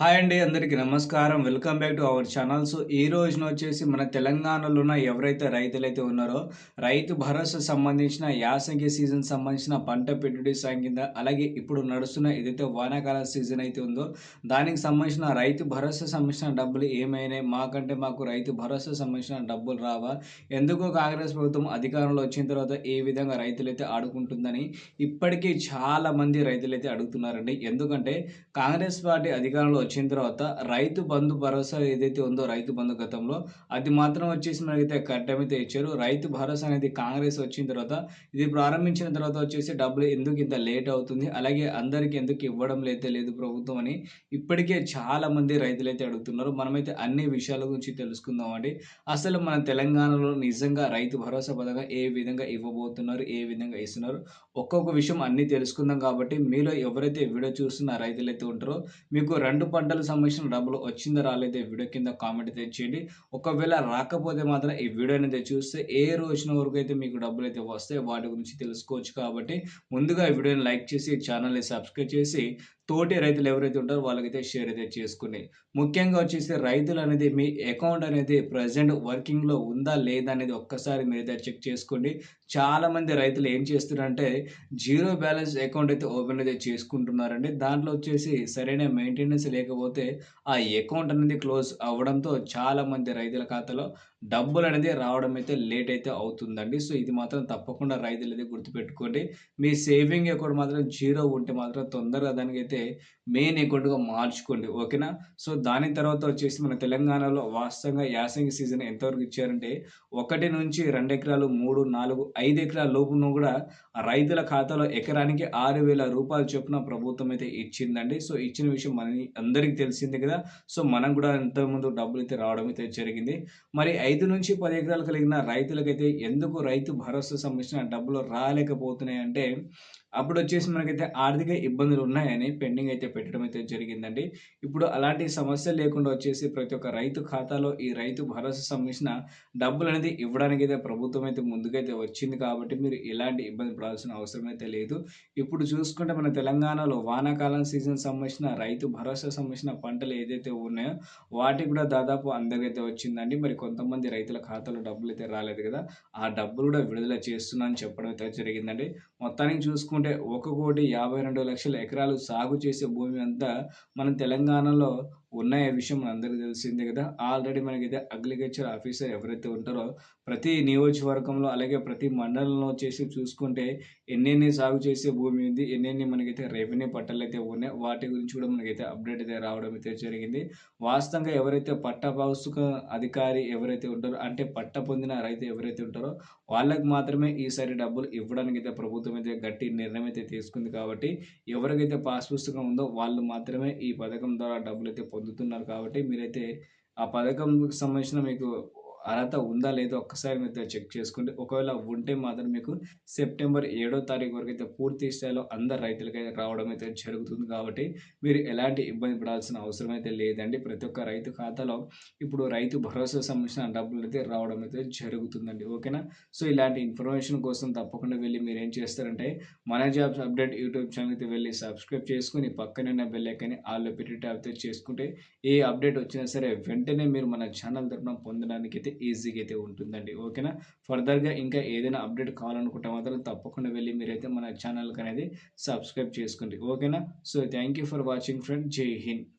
Hi అండి అందరికీ నమస్కారం. Welcome back to our channel. So ఈ రోజున వచ్చేసి మన తెలంగాణలో ఉన్న ఎవరైతే రైతులైతే ఉన్నారో రైతు భరోసా సంబంధించిన యాసంగి సీజన్ సంబంధించిన పంట పెట్టుబడి సాయం కింద అలాగే ఇప్పుడు నడుస్తున్న ఏదైతే వానాకాల సీజన్ అయితే ఉందో దానికి సంబంధించిన రైతు భరోసా సంబంధించిన డబ్బులు ఏమైనాయి? మాకంటే మాకు రైతు భరోసా సంబంధించిన డబ్బులు రావా? ఎందుకో కాంగ్రెస్ ప్రభుత్వం అధికారంలో వచ్చిన తర్వాత ఏ విధంగా రైతులైతే ఆడుకుంటుందని ఇప్పటికీ చాలా మంది రైతులైతే అడుగుతున్నారండి. ఎందుకంటే కాంగ్రెస్ పార్టీ అధికారంలో వచ్చిన తర్వాత రైతు బంధు భరోసా ఏదైతే ఉందో రైతు బంధు గతంలో అది మాత్రం వచ్చేసి మనకైతే కట్టమైతే ఇచ్చారు రైతు భరోసా అనేది కాంగ్రెస్ వచ్చిన తర్వాత ఇది ప్రారంభించిన తర్వాత వచ్చేసి డబ్బులు ఎందుకు ఇంత లేట్ అవుతుంది? అలాగే అందరికీ ఎందుకు ఇవ్వడం అయితే లేదు ప్రభుత్వం అని ఇప్పటికే చాలా మంది రైతులైతే అడుగుతున్నారు. మనమైతే అన్ని విషయాల గురించి తెలుసుకుందాం అండి. అసలు మన తెలంగాణలో నిజంగా రైతు భరోసా పథకం ఏ విధంగా ఇవ్వబోతున్నారు ఏ విధంగా ఇస్తున్నారు? ఒక్కొక్క విషయం అన్ని తెలుసుకుందాం కాబట్టి మీలో ఎవరైతే వీడియో చూస్తున్న రైతులైతే ఉంటారో మీకు రెండు పంటలకు సంబంధించిన డబ్బులు వచ్చిందో రాలేదో వీడియో కింద కామెంట్ తెచ్చేయండి ఒకవేళ రాకపోతే మాత్రం ఈ వీడియో అనేది చూస్తే ఏ రోజున వరకు అయితే మీకు డబ్బులు అయితే వస్తాయి వాటి గురించి తెలుసుకోవచ్చు కాబట్టి ముందుగా ఈ వీడియోని లైక్ చేసి ఛానల్ని సబ్స్క్రైబ్ చేసి తోటి రైతులు ఎవరైతే ఉంటారో వాళ్ళకైతే షేర్ అయితే చేసుకుని. ముఖ్యంగా వచ్చేసి రైతులు అనేది మీ అకౌంట్ అనేది ప్రజెంట్ వర్కింగ్లో ఉందా లేదా అనేది ఒక్కసారి మీరైతే చెక్ చేసుకోండి. చాలామంది రైతులు ఏం చేస్తున్నారంటే జీరో బ్యాలెన్స్ అకౌంట్ అయితే ఓపెన్ అయితే చేసుకుంటున్నారండి. దాంట్లో వచ్చేసి సరైన మెయింటెనెన్స్ లేకపోతే ఆ అకౌంట్ అనేది క్లోజ్ అవ్వడంతో చాలామంది రైతుల ఖాతాలో డబ్బులు అనేది రావడం అయితే లేట్ అయితే అవుతుందండి. సో ఇది మాత్రం తప్పకుండా రైతులు అయితే గుర్తుపెట్టుకోండి. మీ సేవింగ్ అకౌంట్ మాత్రం జీరో ఉంటే మాత్రం తొందరగా దానికైతే మెయిన్ అకౌంట్గా మార్చుకోండి. ఓకేనా? సో దాని తర్వాత వచ్చేసి మన తెలంగాణలో వాస్తవంగా యాసంగి సీజన్ ఎంతవరకు ఇచ్చారంటే ఒకటి నుంచి రెండు ఎకరాలు మూడు నాలుగు ఐదు ఎకరాల లోపును కూడా రైతుల ఖాతాలో ఎకరానికి ఆరు వేల రూపాయలు చొప్పున ప్రభుత్వం అయితే ఇచ్చిందండి. సో ఇచ్చిన విషయం మన అందరికీ తెలిసింది కదా. సో మనం కూడా ఇంతకుముందు డబ్బులు అయితే రావడం అయితే జరిగింది. మరి ఐదు నుంచి పది ఎకరాలు కలిగిన రైతులకైతే ఎందుకు రైతు భరోసా సంబంధించిన డబ్బులు రాలేకపోతున్నాయి అంటే అప్పుడు వచ్చేసి మనకైతే ఆర్థిక ఇబ్బందులు ఉన్నాయని పెండింగ్ అయితే పెట్టడం అయితే జరిగిందండి. ఇప్పుడు అలాంటి సమస్య లేకుండా వచ్చేసి ప్రతి ఒక్క రైతు ఖాతాలో ఈ రైతు భరోసా సంబంధించిన డబ్బులు అనేది ఇవ్వడానికి అయితే ప్రభుత్వం అయితే ముందుకైతే వచ్చింది కాబట్టి మీరు ఎలాంటి ఇబ్బంది పడాల్సిన అవసరం అయితే లేదు. ఇప్పుడు చూసుకుంటే మన తెలంగాణలో వానాకాలం సీజన్ సంబంధించిన రైతు భరోసా సంబంధించిన పంటలు ఏదైతే ఉన్నాయో వాటికి కూడా దాదాపు అందరికైతే వచ్చిందండి. మరి కొంతమంది మంది రైతుల ఖాతాలో డబ్బులు అయితే రాలేదు కదా ఆ డబ్బులు కూడా విడుదల చేస్తున్నా అని చెప్పడం అయితే జరిగిందండి. మొత్తానికి చూసుకుంటే ఒక కోటి యాభై రెండు లక్షల ఎకరాలు సాగు చేసే భూమి అంతా మన తెలంగాణలో ఉన్న విషయం అందరికీ తెలిసిందే కదా. ఆల్రెడీ మనకైతే అగ్రికల్చర్ ఆఫీసర్ ఎవరైతే ఉంటారో ప్రతి నియోజకవర్గంలో అలాగే ప్రతి మండలంలో చేసి చూసుకుంటే ఎన్నెన్ని సాగు చేసే భూమి ఉంది ఎన్నెన్ని మనకైతే రెవెన్యూ పట్టాలు అయితే ఉన్నాయి వాటి గురించి కూడా మనకైతే అప్డేట్ అయితే రావడం అయితే జరిగింది. వాస్తవంగా ఎవరైతే పట్ట పాసుక అధికారి ఎవరైతే ఉంటారో అంటే పట్ట పొందిన రైతు ఎవరైతే ఉంటారో వాళ్ళకి మాత్రమే ఈసారి డబ్బులు ఇవ్వడానికి అయితే ప్రభుత్వం అయితే గట్టి నిర్ణయం అయితే తీసుకుంది కాబట్టి ఎవరికైతే పాస్ పుస్తకం ఉందో వాళ్ళు మాత్రమే ఈ పథకం ద్వారా డబ్బులు అయితే పొందుతున్నారు కాబట్టి మీరైతే ఆ పథకంకి సంబంధించిన మీకు అర్హత ఉందా లేదో ఒక్కసారి మీరు చెక్ చేసుకోండి ఒకవేళ ఉంటే మాత్రం మీకు సెప్టెంబర్ ఏడో తారీఖు వరకు అయితే పూర్తి స్థాయిలో అందరు రైతులకైతే రావడం అయితే జరుగుతుంది కాబట్టి మీరు ఎలాంటి ఇబ్బంది పడాల్సిన అవసరం అయితే లేదండి. ప్రతి ఒక్క రైతు ఖాతాలో ఇప్పుడు రైతు భరోసా సంబంధించిన డబ్బులు అయితే రావడం అయితే జరుగుతుందండి. ఓకేనా? సో ఇలాంటి ఇన్ఫర్మేషన్ కోసం తప్పకుండా వెళ్ళి మీరు ఏం చేస్తారంటే మన జాబ్స్ అప్డేట్ యూట్యూబ్ ఛానల్ అయితే వెళ్ళి సబ్స్క్రైబ్ చేసుకుని పక్కనున్న బెల్ ఐకాన్ని ఆల్లో పెట్టి ట్యాప్ చేసుకుంటే ఏ అప్డేట్ వచ్చినా సరే వెంటనే మీరు మన ఛానల్ తరఫున పొందడానికి అయితే ఈజీగా అయితే ఉంటుందండి. ఓకేనా? ఫర్దర్గా ఇంకా ఏదైనా అప్డేట్ కావాలనుకుంటే మాత్రం తప్పకుండా వెళ్ళి మీరైతే మన ఛానల్కి అనేది సబ్స్క్రైబ్ చేసుకోండి. ఓకేనా? So thank you for watching friend. జై హింద్.